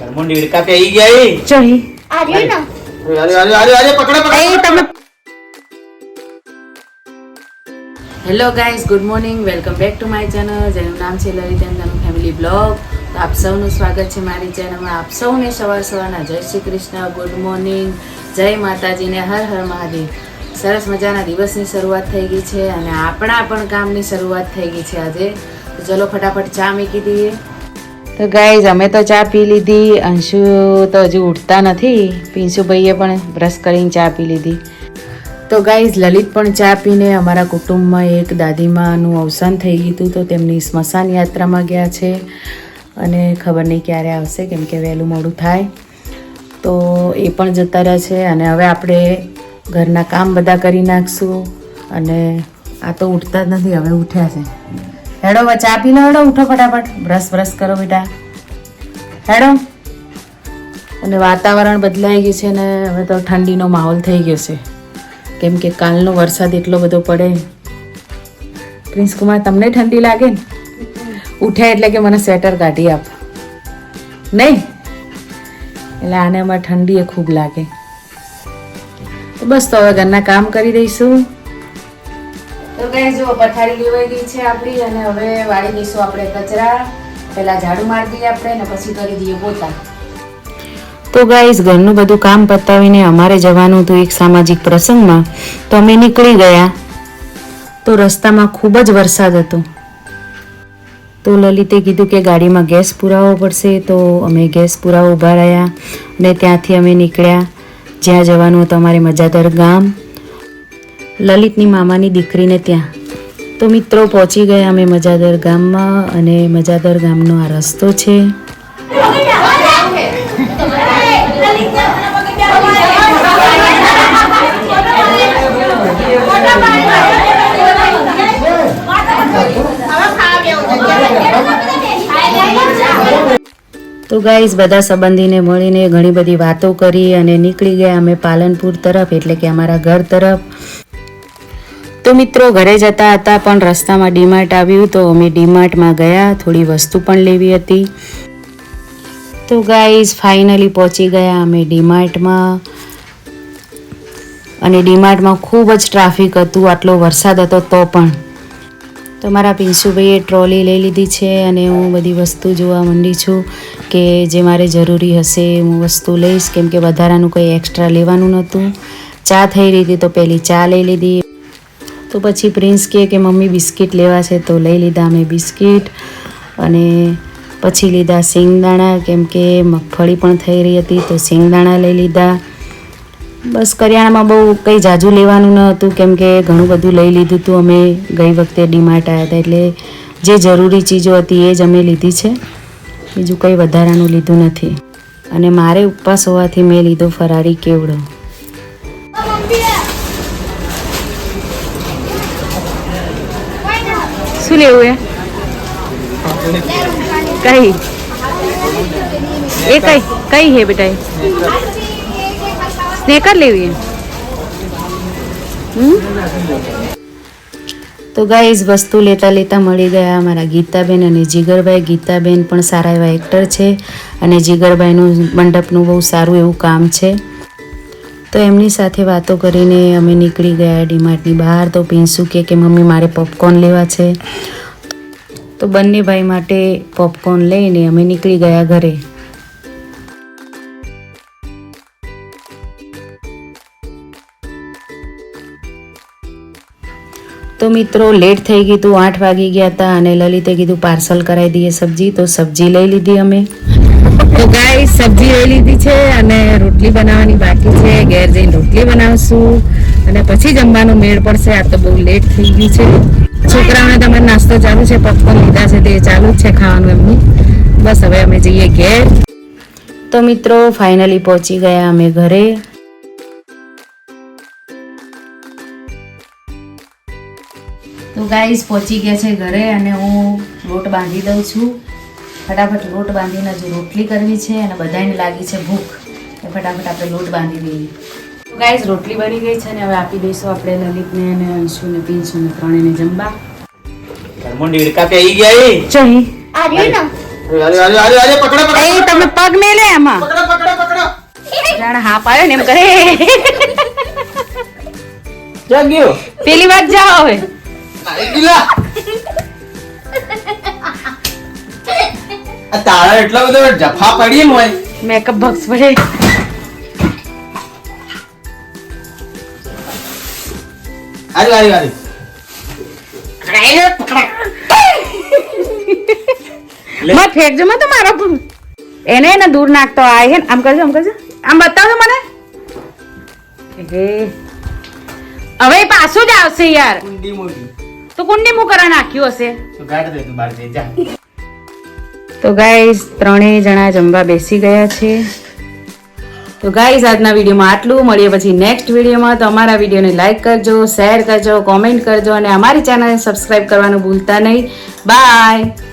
ઘરમાં દેડકા પેઈ ગયા એ. ચહી આર્યું ને. અરે અરે અરે અરે પકડે પકડે એ તમે hello guys good morning welcome back to my channel જેનું નામ છે લલિત એન્ડ ફેમિલી બ્લોગ તો આપ સૌનું સ્વાગત છે મારી ચેનલમાં આપ સૌને સવાર સવારના જય શ્રી કૃષ્ણ. ગુડ મોર્નિંગ જય માતાજીને હર હર મહાદેવ. સરસ મજાના દિવસની શરૂઆત થઈ ગઈ છે અને આપણા પણ કામની શરૂઆત થઈ ગઈ છે આજે. તો ચલો ફટાફટ ચા મૂકી દઈએ. તો ગાઈઝ અમે તો ચા પી લીધી, અંશુ તો હજુ ઉઠતા નથી. પિંશુભાઈએ પણ બ્રશ કરીને ચા પી લીધી. તો ગાઈઝ લલિત પણ ચા પીને અમારા કુટુંબમાં એક દાદીમાનું અવસાન થઈ ગયું હતું, તો તેમની સ્મશાન યાત્રામાં ગયા છે. અને ખબર નહીં ક્યારે આવશે, કેમ કે વહેલું મોડું થાય. તો એ પણ જતા રહ્યા છે અને હવે આપણે ઘરના કામ બધા કરી નાખશું. અને આ તો ઉઠતા જ નથી, હવે ઉઠ્યા છે. હેડો હવે ચા પી લો હેડો, ઉઠો ફટાફટ. બ્રશ બ્રશ કરો બેટા. હેડો. અને વાતાવરણ બદલાઈ ગયું છે ને, હવે તો ઠંડીનો માહોલ થઈ ગયો છે. કેમ કે કાલનો વરસાદ એટલો બધો પડે. પ્રિન્સ કુમાર, તમને ઠંડી લાગે ને? ઉઠ્યા એટલે કે મને સ્વેટર કાઢી આપ. નહીં? એટલે આને અમારે ઠંડી એ ખૂબ લાગે. તો બસ તો હવે ઘરના કામ કરી દઈશું. તો કઈ જો પથારી લેવાઈ ગઈ છે આપણી અને હવે વાળી દઈશું આપણે કચરા. પહેલા ઝાડુ મારી દઈએ આપણે અને પછી કરી દઈએ પોતા. તો ગાઈઝ ઘરનું બધું કામ પતાવીને અમારે જવાનું હતું એક સામાજિક પ્રસંગમાં, તો અમે નીકળી ગયા. તો રસ્તામાં ખૂબ જ વરસાદ હતો. તો લલિતે કીધું કે ગાડીમાં ગેસ પુરાવવો પડશે, તો અમે ગેસ પુરાવો ઊભા રહ્યા અને ત્યાંથી અમે નીકળ્યા. જ્યાં જવાનું હતું અમારે મજાદર ગામ. લલિતની મામાની દીકરીને ત્યાં. તો મિત્રો, પહોંચી ગયા અમે મજાદર ગામમાં અને મજાદર ગામનો આ રસ્તો છે. તો ગાઈઝ બધા સંબંધીને મળીને ઘણી બધી વાતો કરી અને નીકળી ગયા અમે પાલનપુર તરફ, એટલે કે અમારા ઘર તરફ. તો મિત્રો ઘરે જતા હતા પણ રસ્તામાં ડીમાર્ટ આવ્યું તો અમે ડીમાર્ટમાં ગયા, થોડી વસ્તુ પણ લેવી હતી. તો ગાઈઝ ફાઇનલી પહોંચી ગયા અમે ડીમાર્ટમાં. અને ડીમાર્ટમાં ખૂબ જ ટ્રાફિક હતું, આટલો વરસાદ હતો તો પણ. તો મારા પિંશુભાઈએ ટ્રોલી લઈ લીધી છે અને હું બધી વસ્તુ જોવા માંડી છું કે જે મારે જરૂરી હશે હું વસ્તુ લઈશ, કેમ કે વધારાનું કંઈ એક્સ્ટ્રા લેવાનું નહોતું. ચા થઈ રહી હતી તો પહેલી ચા લઈ લીધી. તો પછી પ્રિન્સ કહે કે, મમ્મી, બિસ્કિટ લેવા છે તો લઈ લીધા અમે બિસ્કિટ. અને પછી લીધા સિંગદાણા કેમ કે મગફળી પણ થઈ રહી હતી તો સિંગદાણા લઈ લીધા. બસ કરિયાણામાં બહુ કંઈ જાજુ લેવાનું ન હતું, કેમ કે ઘણું બધું લઈ લીધું હતું અમે ગઈ વખતે ડીમાર્ટ આવ્યા હતા એટલે જે જરૂરી ચીજો હતી એ જ અમે લીધી છે. બીજું કંઈ વધારાનું લીધું નથી. અને મારે ઉપવાસ હોવાથી મેં લીધો ફરારી કેવડો. શું લેવું એ? કઈ? એ કઈ કઈ હે બેટા સ્નેકર લેવી તો ગાઈઝ વસ્તુ લેતા લેતા મળી ગયા અમારા ગીતાબેન અને જીગરભાઈ. ગીતાબેન પણ સારા એવા એક્ટર છે અને જીગરભાઈનું મંડપનું બહુ સારું એવું કામ છે. તો એમની સાથે વાતો કરીને અમે નીકળી ગયા ડીમાર્ટની બહાર. તો પિન્સુ કે, મમ્મી, મારે પોપકોર્ન લેવા છે. તો બંને ભાઈ માટે પોપકોર્ન લઈને અમે નીકળી ગયા ઘરે. તો મિત્રો લેટ થઈ ગયું હતું, આઠ વાગી ગયા હતા અને લલિતે કીધું, પાર્સલ કરાવી દઈએ સબ્જી. તો સબ્જી લઈ લીધી અમે. તો ગાય સબ્જી લઈ લીધી છે. રોટલી બનાવવાની બાકી છે ઘેર જઈને રોટલી બનાવશું અને પછી જમવાનું મેળ પડશે આ તો બહુ લેટ થઈ ગયું છે. છોકરાઓને તમારે નાસ્તો ચાલુ છે પપ્પન લીધા છે તે ચાલુ જ છે ખાવાનું એમનું. બસ હવે અમે જઈએ ઘેર. તો મિત્રો ફાઇનલી પહોંચી ગયા અમે ઘરે. તો ગાઈસ પહોંચી ગયા છે ઘરે અને હું લોટ બાંધી દઉં છું. ફટાફટ લોટ બાંધીને હજુ રોટલી કરવી છે અને બધાને લાગી છે ભૂખ. એટલે ફટાફટ આપણે લોટ બાંધી દઈએ. ગાઈઝ રોટલી બની ગઈ છે ને હવે આપી દઈશું આપણે લલિતને અને અંશુને પિન્શુને ત્રણેને જમવા. ઘરમાં દેડકા પેઈ ગયા એ. ચહી આર્યું ને. અરે અરે અરે અરે પકડો પકડો એ તમે પગ એમાં પકડો પકડો પકડો. જાણે હા પાડ્યો ને એમ કરે પેલી વાત જાઓ હવે. મારી ગીલા. આ તારા એટલો બધો જફા પડી એમ હોય. મેકઅપ બોક્સ પડે. આરી આરી લે. મત ફેંકજો મત મારો એને એને દૂર નાખતો આ હે ને. આમ કરજો આમ કરજો. આમ બતાવજો મને. હે. હવે પાછું જ આવશે યાર. કુંડી મોટી. તો કુંડી મુ કરા નાખ્યું હશે. તો ગાડ દે તું બાર જઈ જા. તો ગાઈઝ ત્રણેય જણા જમવા બેસી ગયા છે. તો ગાઈઝ આજના વિડીયોમાં આટલું. મળીએ પછી નેક્સ્ટ વિડીયોમાં. તો અમારા વિડીયોને લાઈક કરજો શેર કરજો કોમેન્ટ કરજો અને અમારી ચેનલને સબસ્ક્રાઈબ કરવાનું ભૂલતા નહીં. બાય